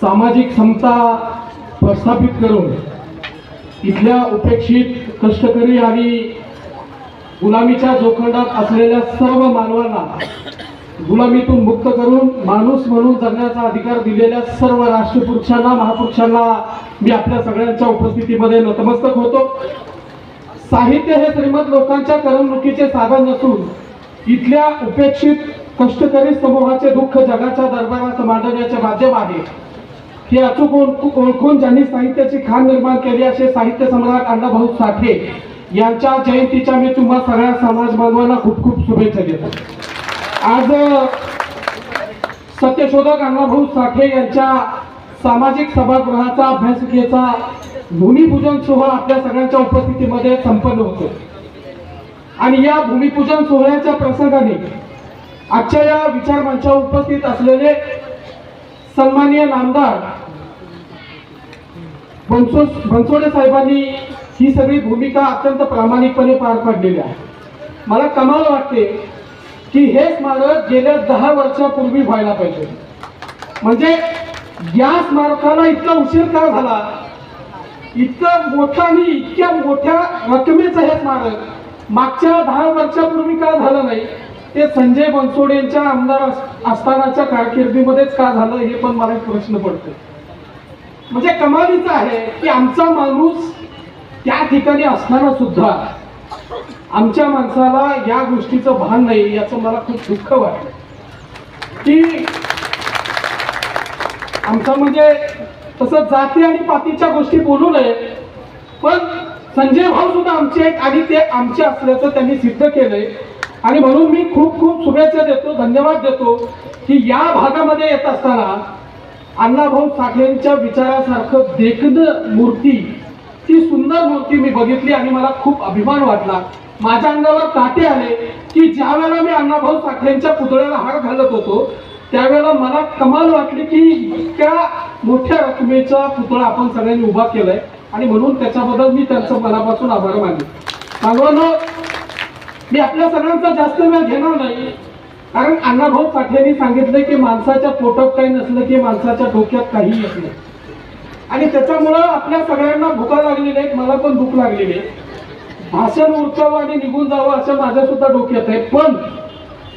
सामाजिक समता प्रस्थापित करून इथल्या उपेक्षित कष्टकरी आणि गुलामीच्या जोखंडात असलेल्या सर्व मानवांना गुलामीतून मुक्त करून माणूस म्हणून जगण्याचा अधिकार दिलेल्या सर्व राष्ट्रपुरुषांना महापुरुषांना मी आपल्या सगळ्यांच्या उपस्थितीमध्ये नतमस्तक होतो. साहित्य हे श्रीमंत लोकांच्या करमणुकीचे साधन नसून इथल्या उपेक्षित कष्टकरी समूहाचे दुःख जगाच्या दरबारात मांडण्याचे माध्यम आहे. हे अचूक ओळखून ज्यांनी साहित्याची खाण निर्माण केली असे साहित्य सम्राट अण्णाभाऊ साठे यांच्या जयंतीच्या मी तुम्हा सगळ्या समाज बांधवांना खूप खूप शुभेच्छा देतो. आज सत्यशोधक अण्णाभाऊ साठे यांच्या सामाजिक सभागृहाचा अभ्यासिकेचा भूमिपूजन सोहळा आपल्या सगळ्यांच्या उपस्थितीमध्ये संपन्न होतो. आणि या भूमिपूजन सोहळ्याच्या प्रसंगाने आजच्या या विचार मंचावर उपस्थित असलेले सन्माननीय नामदार बनसो बनसोडे साहेबांनी ही सगळी भूमिका अत्यंत प्रामाणिकपणे पार पाडलेली आहे. मला कमाल वाटते की हे स्मारक गेल्या दहा वर्षापूर्वी व्हायला पाहिजे. म्हणजे या स्मारकाला इतका उशीर का झाला? इतकं मोठं आणि इतक्या मोठ्या रकमेचं हे स्मारक. मागच्या दहा वर्षापूर्वी का झालं नाही? ते संजय बनसोडे यांच्या आमदार अस- असतानाच्या कारकिर्दीमध्येच का झालं हे पण मला एक प्रश्न पडतो म्हणजे कमालीचं आहे की आमचा माणूस त्या ठिकाणी असताना सुद्धा आमच्या माणसाला या गोष्टीचं भान नाही याचं मला खूप दुःख वाटलं की आमचा म्हणजे तसं जाती आणि पातीच्या गोष्टी बोलू नये. पण संजय भाऊ सुद्धा आमचे आहेत आणि ते आमचे असल्याचं त्यांनी सिद्ध केलंय. आणि म्हणून मी खूप खूप शुभेच्छा देतो धन्यवाद देतो की या भागामध्ये येत असताना अण्णाभाऊ साठेंच्या विचारासारखं देखणं मूर्ती ती सुंदर मूर्ती मी बघितली आणि मला खूप अभिमान वाटला. माझ्या अंगावर काटे आले की ज्या वेळेला मी अण्णाभाऊ साठेंच्या पुतळ्याला हार घालत होतो त्यावेळेला मला कमाल वाटली की इतक्या मोठ्या रकमेचा पुतळा आपण सगळ्यांनी उभा केलाय. आणि म्हणून त्याच्याबद्दल मी त्यांचं मनापासून आभार मानले मानवानं मी आपल्या सगळ्यांचा जास्त वेळ घेणार नाही. कारण अण्णाभाऊ साठेंनी सांगितलं की माणसाच्या पोटात काही नसलं की माणसाच्या डोक्यात काहीही नसलं आणि त्याच्यामुळं आपल्या सगळ्यांना भुका लागलेली आहेत मला पण भूक लागलेली आहे. भाषण उरकावं आणि निघून जावं असं माझ्या सुद्धा डोक्यात आहे. पण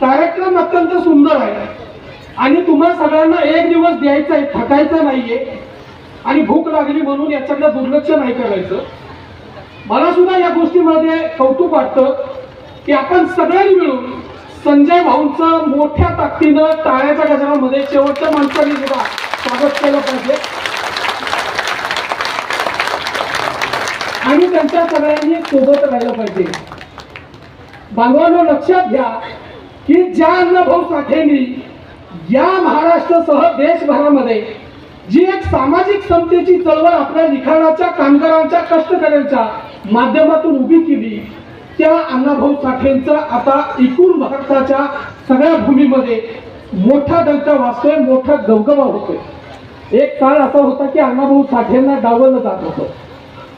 कार्यक्रम अत्यंत सुंदर आहे. आणि तुम्हा सगळ्यांना एक दिवस द्यायचा आहे थकायचं नाहीये. आणि भूक लागली म्हणून याच्याकडे दुर्लक्ष नाही करायचं. मला सुद्धा या गोष्टीमध्ये कौतुक वाटतं की आपण सगळ्यांनी मिळून संजय भाऊंचं मोठ्या ताकदीनं टाळ्याच्या गजरामध्ये शेवटच्या माणसांनी सुद्धा स्वागत केलं पाहिजे. आणि त्यांच्या सगळ्यांनी सोबत राहिलं पाहिजे. बांधवांना लक्षात घ्या की ज्या अण्णाभाऊ साठेंनी या महाराष्ट्रासह देशभरामध्ये जी एक सामाजिक समतेची चळवळ आपल्या लिखाणाच्या कामगारांच्या कष्टकऱ्यांच्या माध्यमातून उभी केली त्या अण्णाभाऊ साठेंचा आता एकूण भारताच्या सगळ्या भूमीमध्ये मोठा डंका वाचतोय मोठा गवगवा होतोय. एक काळ असा होता की अण्णाभाऊ साठेंना डावलं जात होतं.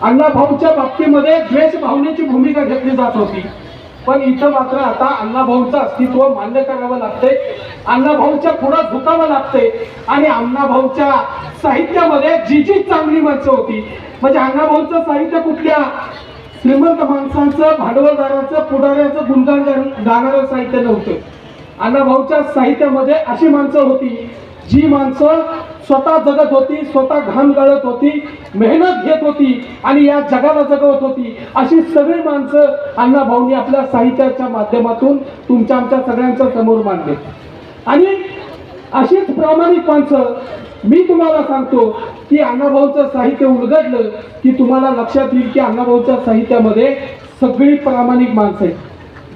अण्णाभाऊच्या बाबतीमध्ये द्वेष भावनेची भूमिका घेतली जात होती. पण इथं मात्र आता अण्णाभाऊचं अस्तित्व मान्य करावं लागतंय. अण्णाभाऊच्या पुढं झुकावं लागतंय. आणि अण्णाभाऊच्या साहित्यामध्ये जी जी चांगली माणसं होती. म्हणजे अण्णाभाऊचं साहित्य कुठल्या श्रीमंत माणसांचं भांडवलदाराचं पुढाऱ्याचं गुणगान गा- गाणारं साहित्य नव्हतं. अण्णाभाऊच्या साहित्यामध्ये अशी माणसं होती जी माणसं स्वतः जगत होती स्वतः घाम गळत होती मेहनत घेत होती आणि या जगाला जगवत होती. अशी सगळी माणसं अण्णाभाऊंनी आपल्या साहित्याच्या माध्यमातून तुमच्या आमच्या सगळ्यांच्या समोर मांडले. आणि अशीच प्रामाणिक माणसं मी तुम्हाला सांगतो की अण्णाभाऊचं साहित्य उलगडलं की तुम्हाला लक्षात येईल की अण्णाभाऊच्या साहित्यामध्ये सगळी प्रामाणिक माणसं आहेत.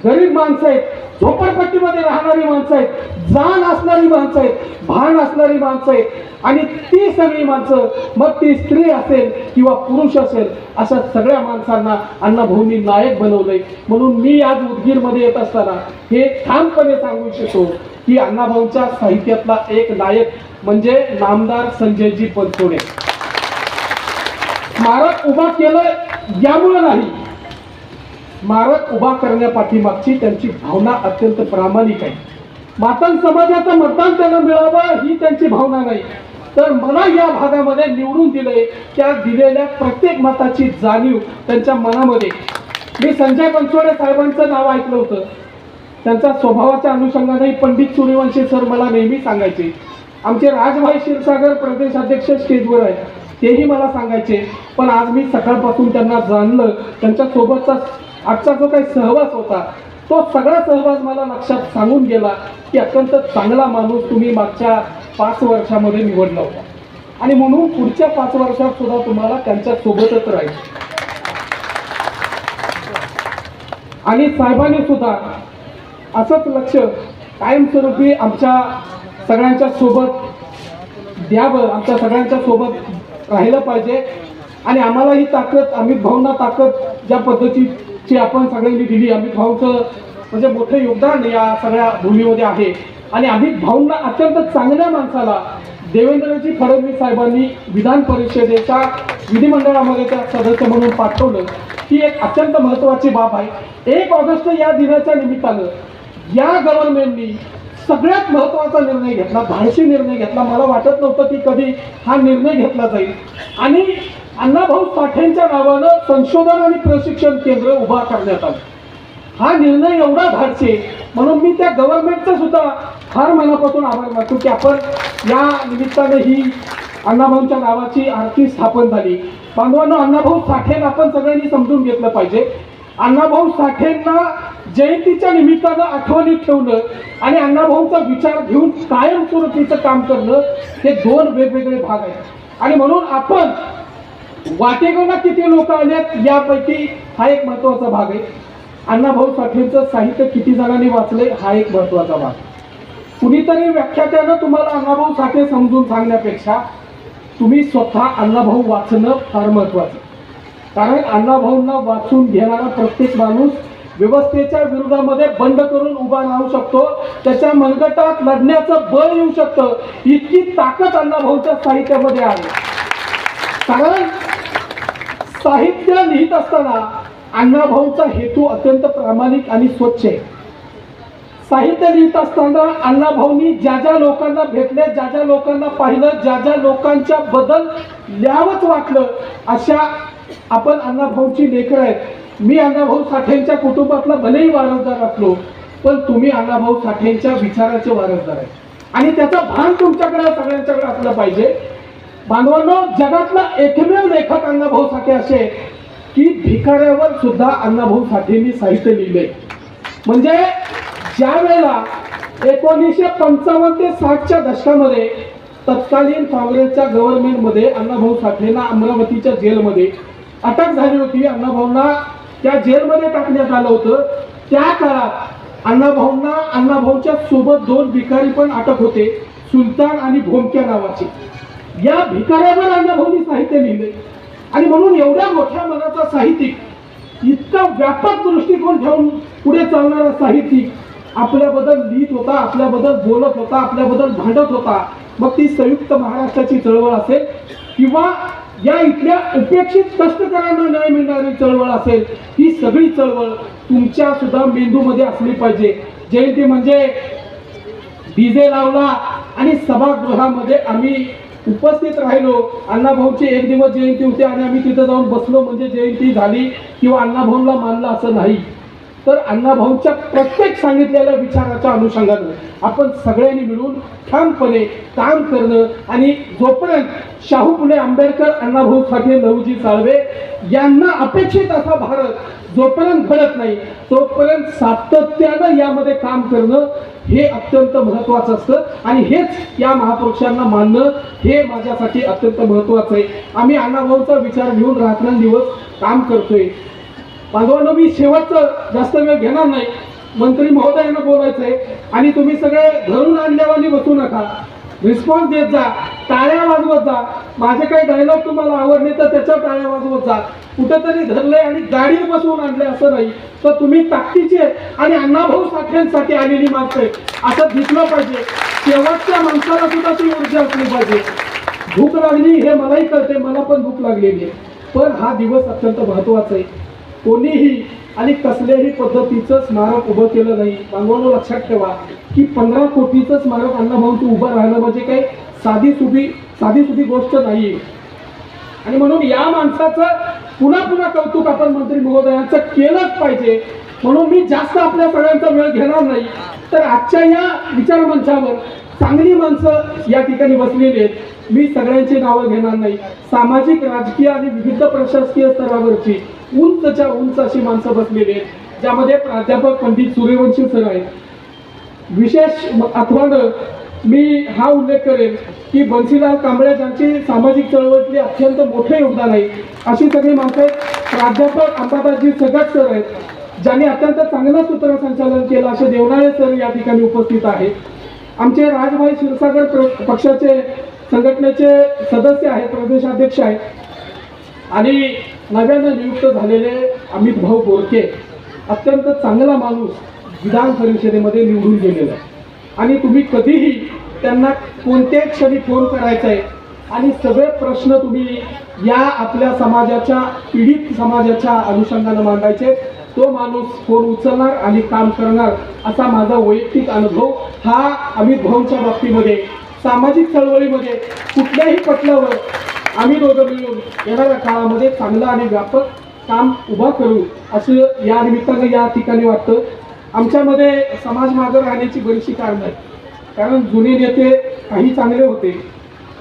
गरीब माणसं आहेत. झोपडपट्टीमध्ये राहणारी माणसं आहेत जाण असणारी माणसं आहेत भान असणारी माणसं आहेत. आणि ती सगळी माणसं मग ती स्त्री असेल किंवा पुरुष असेल अशा सगळ्या माणसांना अण्णाभाऊंनी नायक बनवलंय. म्हणून मी आज उदगीरमध्ये येत असताना हे ठामपणे सांगू इच्छितो की अण्णाभाऊंच्या साहित्यातला एक नायक म्हणजे नामदार संजयजी बनसोडे स्मारक उभा केलं यामुळं नाही. स्मारक उभा करण्यापाठीमागची त्यांची भावना अत्यंत प्रामाणिक आहे. मातंग समाजाचं मतदान त्यांना मिळावं ही त्यांची भावना नाही. तर मला या भागामध्ये निवडून दिले त्या दिलेल्या प्रत्येक मताची जाणीव त्यांच्या मनामध्ये. मी संजय बनसोडे साहेबांचं नाव ऐकलं होतं. त्यांच्या स्वभावाच्या अनुषंगाने पंडित सूर्यवंशी सर मला नेहमी सांगायचे. आमचे राजभाई क्षीरसागर प्रदेशाध्यक्ष स्टेजवर आहेत. तेही मला सांगायचे. पण आज मी सकाळपासून त्यांना जाणलं. त्यांच्यासोबतचा आजचा जो काही सहवास होता तो सगळा सहवास मला लक्षात सांगून गेला की अत्यंत चांगला माणूस तुम्ही मागच्या पाच वर्षामध्ये निवडला होता. आणि म्हणून पुढच्या पाच वर्षात सुद्धा तुम्हाला त्यांच्या सोबतच राहील. आणि साहेबांनी सुद्धा असंच लक्ष कायमस्वरूपी आमच्या सगळ्यांच्या सोबत द्यावं आमच्या सगळ्यांच्या सोबत राहिलं पाहिजे. आणि आम्हाला ही ताकद अमित भाऊंना ताकद ज्या ती आपण सगळ्यांनी दिली अमित भाऊंचं म्हणजे मोठं योगदान या सगळ्या भूमीमध्ये आहे. आणि अमित भाऊंना अत्यंत चांगल्या माणसाला देवेंद्रजी फडणवीस साहेबांनी विधान परिषदेच्या विधिमंडळामध्ये त्या सदस्य म्हणून पाठवलं. ही एक अत्यंत महत्त्वाची बाब आहे. एक ऑगस्ट या दिनाच्या निमित्तानं या गव्हर्नमेंटनी सगळ्यात महत्त्वाचा निर्णय घेतला धाडशी निर्णय घेतला. मला वाटत नव्हतं की कधी हा निर्णय घेतला जाईल. आणि अण्णाभाऊ साठेंच्या नावानं संशोधन आणि प्रशिक्षण केंद्र उभा करण्यात आलं. हा निर्णय एवढा धाडसे म्हणून मी त्या गव्हर्नमेंटचा सुद्धा फार मनापासून आभार मानतो की आपण या निमित्ताने ही अण्णाभाऊंच्या नावाची आरती स्थापन झाली. बांधवांनो अण्णाभाऊ साठेला आपण सगळ्यांनी समजून घेतलं पाहिजे. अण्णाभाऊ साठेंना जयंतीच्या निमित्तानं आठवणीत ठेवणं आणि अण्णाभाऊंचा विचार घेऊन कायमस्वरूपीचं काम करणं हे दोन वेगवेगळे भाग आहेत. आणि म्हणून आपण वाटेगावला किती लोक आलेत यापैकी हा एक महत्त्वाचा भाग आहे. अण्णाभाऊ साठेंचं साहित्य किती जणांनी वाचले हा एक महत्त्वाचा भाग. कुणीतरी व्याख्यात्यानं तुम्हाला अण्णाभाऊ साठे समजून सांगण्यापेक्षा तुम्ही स्वतः अण्णाभाऊ वाचणं फार महत्वाचं कारण अण्णाभाऊंना वाचून घेणारा प्रत्येक माणूस व्यवस्थेच्या विरोधामध्ये बंड करून उभा राहू शकतो. त्याच्या मनगटात लढण्याचं बळ येऊ शकतं. इतकी ताकद अण्णाभाऊच्या साहित्यामध्ये आहे. कारण साहित्य लिहित असताना अण्णाभाऊचा हेतू अत्यंत प्रामाणिक आणि स्वच्छ आहे. साहित्य लिहित असताना अण्णाभाऊनी ज्या ज्या लोकांना भेटले ज्या ज्या लोकांना पाहिलं ज्या ज्या लोकांच्या बदल लिहावंच वाटलं अशा आपण अण्णाभाऊची लेकरं आहेत. मी अण्णाभाऊ साठेंच्या कुटुंबातला भलेही वारसदार असलो पण तुम्ही अण्णाभाऊ साठेंच्या विचाराचे वारसदार आहे आणि त्याचं भान तुमच्याकडे सगळ्यांच्याकडे असलं पाहिजे. बांधवांनो जगातला एकमेव लेखक अण्णाभाऊ साठे असे की भिकाऱ्यावर सुद्धा अण्णाभाऊ साठेंनी साहित्य लिहिले. म्हणजे ज्या वेळेला एकोणीसशे पंचावन्न ते साठच्या दशकामध्ये तत्कालीन काँग्रेसच्या गव्हर्नमेंटमध्ये अण्णाभाऊ साठेंना अमरावतीच्या जेलमध्ये अटक झाली होती. अण्णाभाऊंना त्या जेलमध्ये टाकण्यात आलं होतं. त्या काळात अण्णाभाऊंना अण्णाभाऊच्या सोबत दोन भिकारी पण अटक होते सुलतान आणि भोमक्या नावाचे. या भिकाऱ्यावर अण्णाभाऊंनी साहित्य लिहिले. आणि म्हणून एवढ्या मोठ्या मनाचा साहित्यिक इतका व्यापक दृष्टिकोन ठेवून पुढे चालणारा साहित्यिक आपल्याबद्दल लिहित होता आपल्याबद्दल बोलत होता आपल्याबद्दल भांडत होता. मग ती संयुक्त महाराष्ट्राची चळवळ असेल किंवा या इथल्या उपेक्षित कष्टकऱ्यांना न्याय मिळणारी चळवळ असेल ही सगळी चळवळ तुमच्या सुद्धा मेंदूमध्ये असली पाहिजे. जयंती म्हणजे डीजे लावला आणि सभागृहामध्ये आम्ही उपस्थित राहिलो. अण्णाभाऊची एक दिवस जयंती होती आणि आम्ही तिथं जाऊन बसलो. म्हणजे जयंती झाली किंवा अण्णाभाऊला मानलं असं नाही. तर अण्णाभाऊच्या प्रत्येक सांगितलेल्या विचाराच्या अनुषंगानं आपण सगळ्यांनी मिळून ठामपणे काम करणं आणि जोपर्यंत शाहू पुणे आंबेडकर अण्णाभाऊ साठे लहुजी साळवे यांना अपेक्षित असा भारत जोपर्यंत घडत नाही तोपर्यंत सातत्यानं यामध्ये काम करणं हे अत्यंत महत्वाचं असतं. आणि हेच या महापुरुषांना मानणं हे माझ्यासाठी अत्यंत महत्वाचं आहे. आम्ही अण्णाभाऊचा विचार घेऊन रात्रंदिवस काम करतोय. बांधवांनो मी शेवटचं जास्त वेळ घेणार नाही. मंत्री महोदयांना बोलायचं आहे आणि तुम्ही सगळे धरून आणल्यावानी बसू नका. रिस्पॉन्स देत जा. टाळ्या वाजवत जा. माझे काही डायलॉग तुम्हाला आवडले तर त्याच्यावर टाळ्या वाजवत जा. कुठेतरी धरले आणि गाडी बसवून आणले असं नाही. तर तुम्ही ताकदीचे आणि अण्णाभाऊ साठ्यांसाठी आलेली माणसं आहे असं दिसलं पाहिजे. शेवटच्या माणसाला सुद्धा ती ऊर्जा असली पाहिजे. भूक लागली हे मलाही कळते मला पण भूक लागलेली आहे. पण हा दिवस अत्यंत महत्त्वाचा आहे. कोणीही आणि कसल्याही पद्धतीचं स्मारक उभं केलं नाही. बांधवांनो लक्षात ठेवा की पंधरा कोटीचं स्मारक अण्णाभाऊंचं उभं राहिलं म्हणजे काही साधी सुधी साधी सुधी गोष्ट नाही. आणि म्हणून या माणसाचं पुन्हा पुन्हा कौतुक आपण मंत्री महोदयांचं केलंच पाहिजे. म्हणून मी जास्त आपल्या सगळ्यांचा वेळ घेणार नाही. तर आजच्या या विचारमंचावर चांगली माणसं या ठिकाणी बसलेली आहेत. मी सगळ्यांची नावं घेणार नाही. सामाजिक राजकीय आणि विविध प्रशासकीय स्तरावरची उंचच्या उंच अशी माणसं बसलेली आहेत ज्यामध्ये प्राध्यापक पंडित सूर्यवंशी सर आहेत. विशेष आठवण मी हा उल्लेख करेन की बन्सीलाल कांबळे ज्यांची सामाजिक चळवळीतली अत्यंत मोठे योगदान आहे अशी सगळी माणसं आहेत. प्राध्यापक अंबादासजी सगट सर आहेत ज्यांनी अत्यंत चांगलं सूत्रसंचालन केलं असे देवनाळे सर या ठिकाणी उपस्थित आहेत. आमचे राजभाई क्षीरसागर प्र- पक्षाचे संघटनेचे सदस्य आहेत प्रदेशाध्यक्ष आहेत. आणि नव्यानं नियुक्त झालेले अमित भाऊ बोरके अत्यंत चांगला माणूस विधान परिषदेमध्ये निवडून गेलेला आहे. आणि तुम्ही कधीही त्यांना कोणत्याही क्षणी फोन करायचा आहे आणि सगळे प्रश्न तुम्ही या आपल्या समाजाच्या पीडित समाजाच्या अनुषंगानं मांडायचे तो माणूस फोन उचलणार आणि काम करणार असा माझा वैयक्तिक अनुभव हा अमित भाऊंच्या बाबतीमध्ये सामाजिक चळवळीमध्ये कुठल्याही पटलावर आम्ही दोघं मिळून येणाऱ्या काळामध्ये चांगलं आणि व्यापक काम उभा करू असं या निमित्तानं या ठिकाणी वाटतं. आमच्यामध्ये समाज मागं राहण्याची बरीचशी कारणं आहेत. कारण जुने नेते काही चांगले होते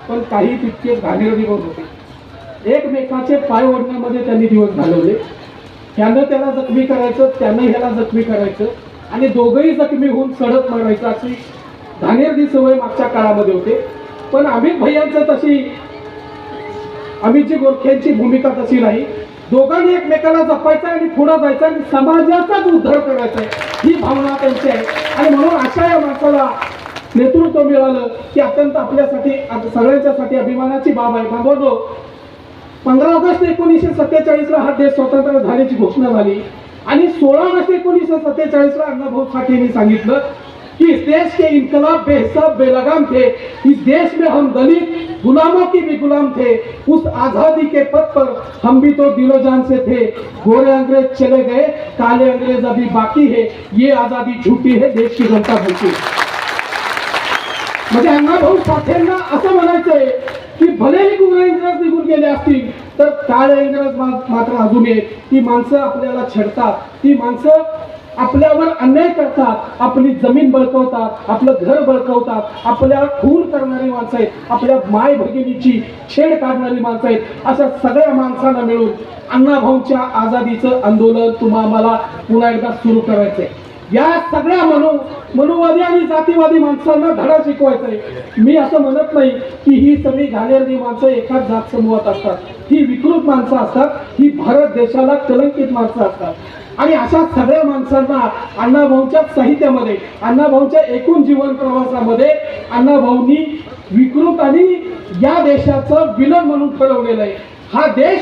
पण काही तितकेच घाणेरडी होते. एकमेकाचे पाय ओढण्यामध्ये त्यांनी दिवस घालवले. ह्यानं त्याला जखमी करायचं त्यानं ह्याला जखमी करायचं आणि दोघंही जखमी होऊन सडक मारायचं अशी घाणेरडी सवय मागच्या काळामध्ये होते. पण अमित भैयांचं तशी अमितजी गोरखेंची भूमिका तशी नाही. दोघांनी एकमेकाला जपायचं आणि पुढं जायचं आणि समाजाचाच उद्धार करायचा आहे ही भावना त्यांची आहे. आणि म्हणून अशा या माणसाला नेतृत्व मिळालं की अत्यंत आपल्यासाठी आता सगळ्यांच्यासाठी अभिमानाची बाब आहे. बांधवतो पंधरा ऑगस्ट एकोणीसशे सत्तेचाळीसला हा देश स्वतंत्र झाल्याची घोषणा झाली. आणि सोळा ऑगस्ट एकोणीसशे सत्तेचाळीसला अण्णाभाऊ साठेंनी सांगितलं कि इस देश के इनकलाब बेहिसाब बेलगाम थे इस देश में हम दलित गुलामों की भी गुलाम थे। उस आजादी के पथ पर हम भी तो दिलो जान से थे। गोरे अंग्रेज चले गए काले अंग्रेज अभी बाकी है। ये आजादी झूठी है देश की जनता झूठी है। म्हणजे अण्णाभाऊ साठेंना असं म्हणायचंय की भलेही गुरु इंग्रज निघून गेले असतील तर काळे इंग्रज मात्र अजून आहेत ती माणसं आपल्याला छेडतात ती माणसं आपल्यावर अन्याय करतात. आपली जमीन बळकवतात आपलं घर बळकवतात. आपल्यावर खून करणारी माणसं आहेत. आपल्या माय भगिनीची छेड काढणारी माणसं आहेत. अशा सगळ्या माणसांना मिळून अण्णाभाऊच्या आझादीचं आंदोलन तुम्हाला पुन्हा एकदा सुरू करायचंय. या सगळ्या मनो मनोवादी आणि जातीवादी माणसांना धडा शिकवायचा आहे मी असं म्हणत नाही की ही सगळी घाणेरडी माणसं एकाच जात समूहात असतात. ही विकृत माणसं असतात. ही भारत देशाला कलंकित माणसं असतात. आणि अशा सगळ्या माणसांना अण्णाभाऊच्या साहित्यामध्ये अण्णाभाऊच्या एकूण जीवन प्रवासामध्ये अण्णाभाऊंनी विकृत आणि या देशाचं विलन म्हणून ठरवलेलं आहे. हा देश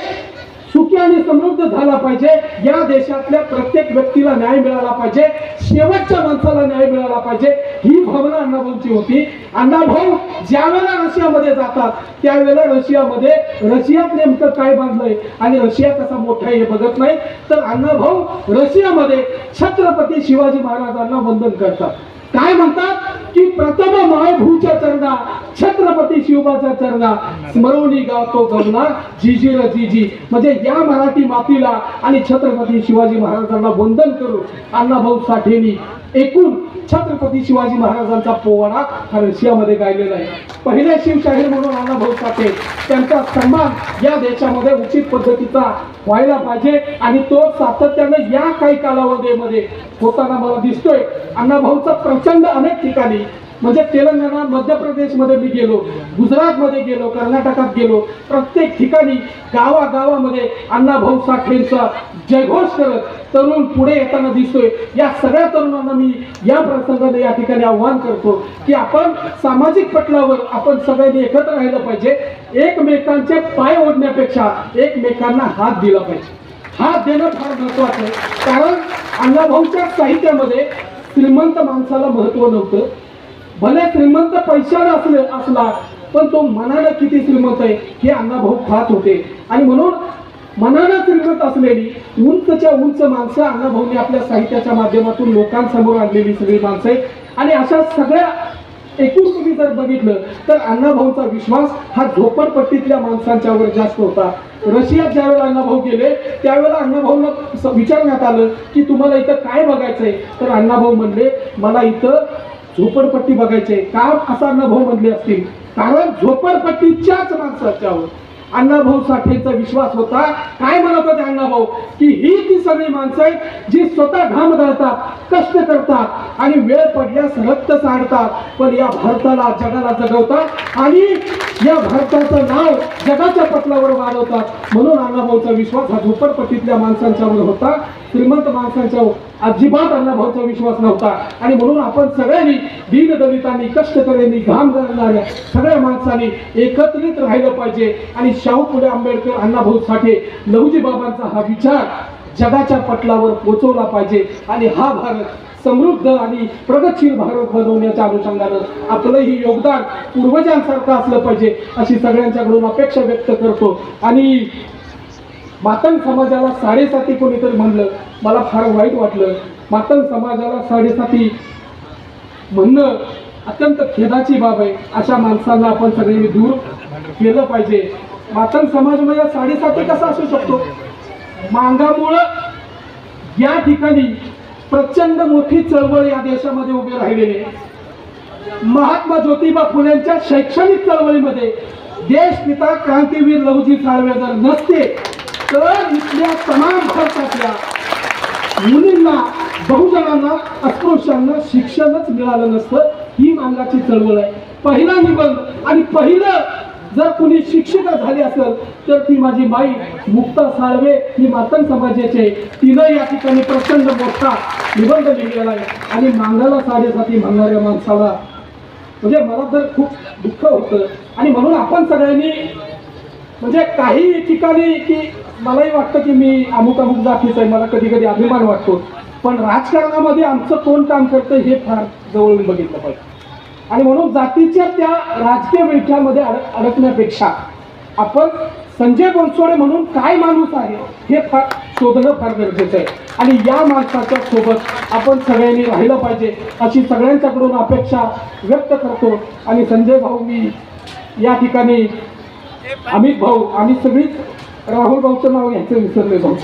सुखी आणि समृद्ध झाला पाहिजे. या देशातल्या प्रत्येक व्यक्तीला न्याय मिळाला पाहिजे. शेवटच्या माणसाला न्याय मिळाला पाहिजे. ही भावना अण्णाभाऊंची होती. अण्णाभाऊ ज्या वेळेला रशियामध्ये जातात त्यावेळेला रशियामध्ये रशियात नेमकं काय बांधलंय आणि रशिया कसा मोठा हे बघत नाही. तर अण्णाभाऊ रशियामध्ये छत्रपती शिवाजी महाराजांना वंदन करतात. काय म्हणतात? की प्रथम मायभूच्या शिवबाचा चरणा स्मरवणी गावतो गमना जिजी जिजी. म्हणजे या मराठी मातीला आणि छत्रपती शिवाजी महाराजांना वंदन करून अण्णाभाऊ साठेनी एकूण छत्रपती शिवाजी महाराजांचा पोवाडा हा रशियामध्ये गायलेला आहे. पहिले शिवशाहीर म्हणून अण्णाभाऊ साठे त्यांचा सन्मान या देशामध्ये उचित पद्धतीचा व्हायला पाहिजे आणि तो सातत्यानं या काही कालावधीमध्ये होताना मला दिसतोय. अण्णाभाऊचा प्रचंड अनेक ठिकाणी म्हणजे तेलंगणा मध्य प्रदेशमध्ये मी गेलो गुजरातमध्ये गेलो कर्नाटकात गेलो प्रत्येक ठिकाणी गावागावामध्ये अण्णाभाऊ साठेंचा जयघोष करत तरुण पुढे येताना दिसतोय. या सगळ्या तरुणांना मी या प्रसंगाने या ठिकाणी आव्हान करतो की आपण सामाजिक पटलावर आपण सगळ्यांनी एकत्र राहिलं पाहिजे. एकमेकांचे पाय ओढण्यापेक्षा एकमेकांना हात दिला पाहिजे. हात देणं फार महत्वाचं आहे. कारण अण्णाभाऊच्या साहित्यामध्ये श्रीमंत माणसाला महत्त्व नव्हतं. भले श्रीमंत पैशाला असले असला पण तो मनानं किती श्रीमंत आहे हे अण्णाभाऊ पाहत होते. आणि म्हणून मनानं श्रीमंत असलेली उंचच्या उंच माणसं अण्णाभाऊंनी आपल्या साहित्याच्या माध्यमातून लोकांसमोर आणलेली सगळी माणसं आहे आणि अशा सगळ्या एकूण तुम्ही जर बघितलं तर अण्णाभाऊंचा विश्वास हा झोपडपट्टीतल्या माणसांच्यावर जास्त होता. रशियात ज्यावेळेला अण्णाभाऊ गेले त्यावेळेला अण्णाभाऊंना विचारण्यात आलं की तुम्हाला इथं काय बघायचंय? तर अण्णाभाऊ म्हणले मला इथं झोपडपट्टी बघायचे. का असा अण्णाभाऊ म्हणले असतील. कारण झोपडपट्टीच्याच माणसाच्यावर अण्णाभाऊ साठेचा विश्वास होता. काय म्हणत होते अण्णाभाऊ? की ही ती सगळी माणसं आहेत जी स्वतः घाम घालतात कष्ट करतात आणि वेळ पडल्यास रक्त सांडतात. पण या भारताला जगाला जगवतात आणि या भारताचं नाव जगाच्या पटलावर वाढवतात. म्हणून अण्णाभाऊचा विश्वास हा झोपडपट्टीतल्या माणसांच्यावर होता. श्रीमंत माणसांच्या अजिबात अण्णाभाऊचा विश्वास नव्हता. आणि म्हणून आपण सगळ्यांनी दीनदलितांनी कष्टकऱ्यांनी घाम घालणाऱ्या सगळ्या माणसांनी एकत्रित राहिलं पाहिजे. आणि शाहू फुले आंबेडकर अण्णाभाऊ साठे लहुजी बाबांचा हा विचार जगाच्या पटलावर पोचवला पाहिजे. आणि हा भारत समृद्ध आणि प्रगतशील भारत बनवण्याच्या अनुषंगानं आपलंही योगदान पूर्वजांसारखं असलं पाहिजे अशी सगळ्यांच्याकडून अपेक्षा व्यक्त करतो. आणि मातंग समाजाला साडेसाती कोणीतरी म्हणलं मला फार वाईट वाटलं. मातंग समाजाला साडेसाती म्हणणं अत्यंत खेदाची बाब आहे. अशा माणसांना आपण सगळ्यांनी दूर केलं पाहिजे. मातंग समाज म्हणजे साडेसाती कसा असू शकतो? मांगामुळं या ठिकाणी प्रचंड मोठी चळवळ या देशामध्ये उभे राहिलेली आहे. महात्मा ज्योतिबा फुलेंच्या शैक्षणिक चळवळीमध्ये देशपिता क्रांतीवीर लवजी साळवे जर नसते तर इथल्या तमाम भारतातल्या मुलींना बहुजनांना अस्पृश्यांना शिक्षणच मिळालं नसतं ही मांगाची चळवळ आहे. पहिला निबंध आणि पहिलं जर कुणी शिक्षिका झाली असेल तर ती माझी माई मुक्ता साळवे ही मातंग समाजाची आहे. तिनं या ठिकाणी प्रचंड मोठा निबंध लिहिलेला आहे. आणि मांगाला साडेसाठी म्हणणाऱ्या माणसाला म्हणजे मला तर खूप दुःख होतं. आणि म्हणून आपण सगळ्यांनी म्हणजे काही ठिकाणी की मलाही वाटतं की मी अमुक अमुक जातीचं आहे मला कधी कधी अभिमान वाटतो. पण राजकारणामध्ये आमचं कोण काम करतं हे फार जवळून बघितलं पाहिजे. आणि म्हणून जातीच्या त्या राजकीय विळख्यामध्ये अड अडकण्यापेक्षा आपण संजय बनसोडे म्हणून काय माणूस आहे हे फार शोधणं फार गरजेचं आहे. आणि या माणसाच्या सोबत आपण सगळ्यांनी राहिलं पाहिजे अशी सगळ्यांच्याकडून अपेक्षा व्यक्त करतो. आणि संजय भाऊ मी या ठिकाणी अमित भाऊ आम्ही सगळीच राहुल भाऊचं नाव घ्यायचं विसरले भाऊ